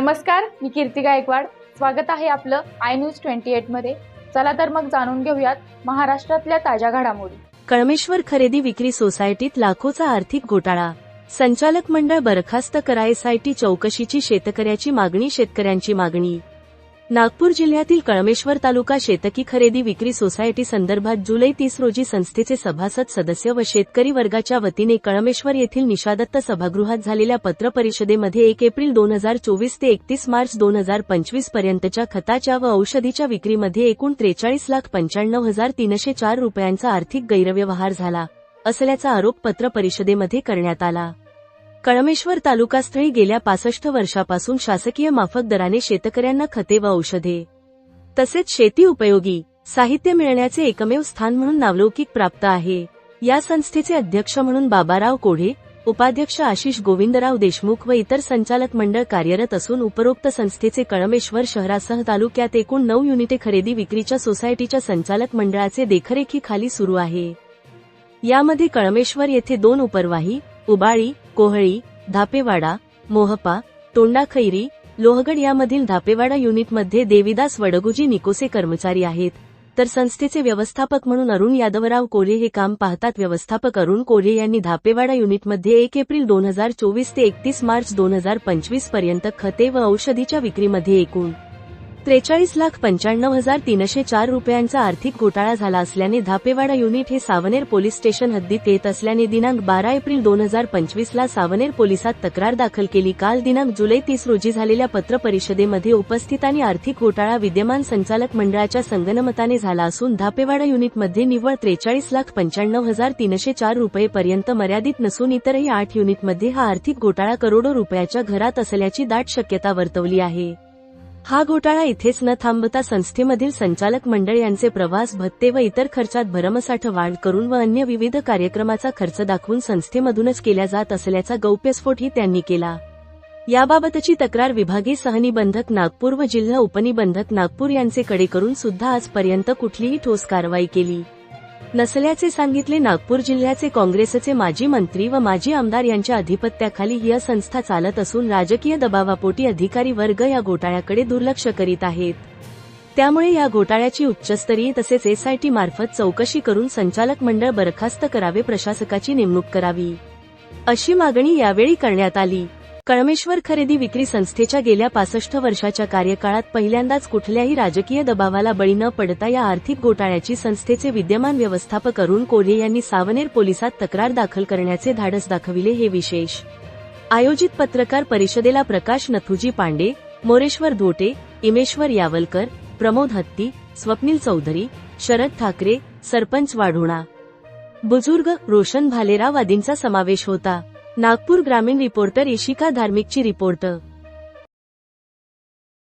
नमस्कार मी कीर्ती गायकवाड. स्वागत आहे आपलं आय न्यूज ट्वेंटी एटमध्ये. चला तर मग जाणून घेऊयात महाराष्ट्रातल्या ताज्या घडामोडी. कळमेश्वर खरेदी विक्री सोसायटीत लाखोचा आर्थिक घोटाळा. संचालक मंडळ बरखास्त करा एसआयटी चौकशीची शेतकऱ्याची मागणी शेतकऱ्यांची मागणी. नागपूर जिल्ह्यातील कळमेश्वर तालुका शेतकी खरेदी विक्री सोसायटी संदर्भात जुलै तीस रोजी संस्थेचे सभासद सदस्य व शेतकरी वर्गाच्या वतीने कळमेश्वर येथील निशादत्त सभागृहात झालेल्या पत्रपरिषदेमध्ये एक एप्रिल दोन हजार चोवीस ते एकतीस मार्च दोन हजार पंचवीस पर्यंतच्या खताच्या व औषधीच्या विक्रीमध्ये एकूण त्रेचाळीस लाख पंच्याण्णव हजार तीनशे चार रुपयांचा आर्थिक गैरव्यवहार झाला असल्याचा आरोप पत्रपरिषदेमध्ये करण्यात आला. कळमेश्वर तालुकास्थळी गेल्या पासष्ट वर्षापासून शासकीय माफक दराने शेतकऱ्यांना खते व औषधे. तसेच शेती उपयोगी साहित्य मिळण्याचे एकमेव स्थान म्हणून नावलौकिक प्राप्त आहे. या संस्थेचे अध्यक्ष म्हणून बाबाराव कोढे उपाध्यक्ष आशिष गोविंदराव देशमुख व इतर संचालक मंडळ कार्यरत असून उपरोक्त संस्थेचे कळमेश्वर शहरासह तालुक्यात एकूण नऊ युनिटे खरेदी विक्रीच्या सोसायटीच्या संचालक मंडळाचे देखरेखीखाली सुरू आहे. यामध्ये कळमेश्वर येथे दोन उपरवाही उबाळी कोहळी धापेवाडा मोहपा तोंडाखैरी लोहगड यामधील धापेवाडा युनिटमध्ये देविदास वडगुजी निकोसे कर्मचारी आहेत. तर संस्थेचे व्यवस्थापक म्हणून अरुण यादवराव कोल्हे हे काम पाहतात. व्यवस्थापक अरुण कोल्हे यांनी धापेवाडा युनिटमध्ये एक एप्रिल दोन हजार चोवीस ते एकतीस मार्च दोन हजार पंचवीसपर्यंत खते व औषधीच्या विक्रीमध्ये एकूण त्रेचाळीस लाख पंच्याण्णव हजार तीनशे चार रुपयांचा आर्थिक घोटाळा झाला असल्याने धापेवाडा युनिट हे सावनेर पोलीस स्टेशन हद्दीत येत असल्याने दिनांक बारा एप्रिल दोन हजार पंचवीसला सावनेर पोलिसात तक्रार दाखल केली. काल दिनांक जुलै तीस रोजी झालेल्या पत्रपरिषदेमध्ये उपस्थितांनी आर्थिक घोटाळा विद्यमान संचालक मंडळाच्या संगनमताने झाला असून धापेवाडा युनिटमध्ये निव्वळ त्रेचाळीस लाख पंच्याण्णव हजार तीनशे चार रुपयेपर्यंत मर्यादित नसून इतरही आठ युनिटमध्ये हा आर्थिक घोटाळा करोडो रुपयाच्या घरात असल्याची दाट शक्यता वर्तवली आहे. हा घोटाळा इथेच न थांबता संस्थेमधील संचालक मंडळ यांचे प्रवास भत्ते व इतर खर्चात भरमसाठ वाढ करून व अन्य विविध कार्यक्रमाचा खर्च दाखवून संस्थेमधूनच केल्या जात असल्याचा गौप्यस्फोटही त्यांनी केला. याबाबतची तक्रार विभागीय सहनिबंधक नागपूर व जिल्हा उपनिबंधक नागपूर यांचेकडे करून सुद्धा आजपर्यंत कुठलीही ठोस कारवाई केली. नसल्याचे सांगितले नागपूर जिल्ह्याचे काँग्रेसचे माजी मंत्री व माजी आमदार यांच्या अधिपत्याखाली ही संस्था चालत असून राजकीय दबावापोटी अधिकारी वर्ग या घोटाळ्याकडे दुर्लक्ष करीत आहेत. त्यामुळे या घोटाळ्याची उच्चस्तरीय तसेच एसआयटी मार्फत चौकशी करून संचालक मंडळ बरखास्त करावे प्रशासकाची नेमणूक करावी. अशी मागणी यावेळी करण्यात आली. कळमेश्वर खरेदी विक्री संस्थेच्या गेल्या पासष्ट वर्षाच्या कार्यकाळात पहिल्यांदाच कुठल्याही राजकीय दबावाला बळी न पडता या आर्थिक घोटाळ्याची संस्थेचे विद्यमान व्यवस्थापक अरुण कोरे यांनी सावनेर पोलिसात तक्रार दाखल करण्याचे धाडस दाखविले हे विशेष. आयोजित पत्रकार परिषदेला प्रकाश नथुजी पांडे मोरेश्वर धोटे इमेश्वर यावलकर प्रमोद हत्ती स्वप्नील चौधरी शरद ठाकरे सरपंच वाढोणा. बुजुर्ग रोशन भालेराव आदींचा समावेश होता. नागपूर ग्रामीण रिपोर्टर इशिका धार्मिकची रिपोर्टर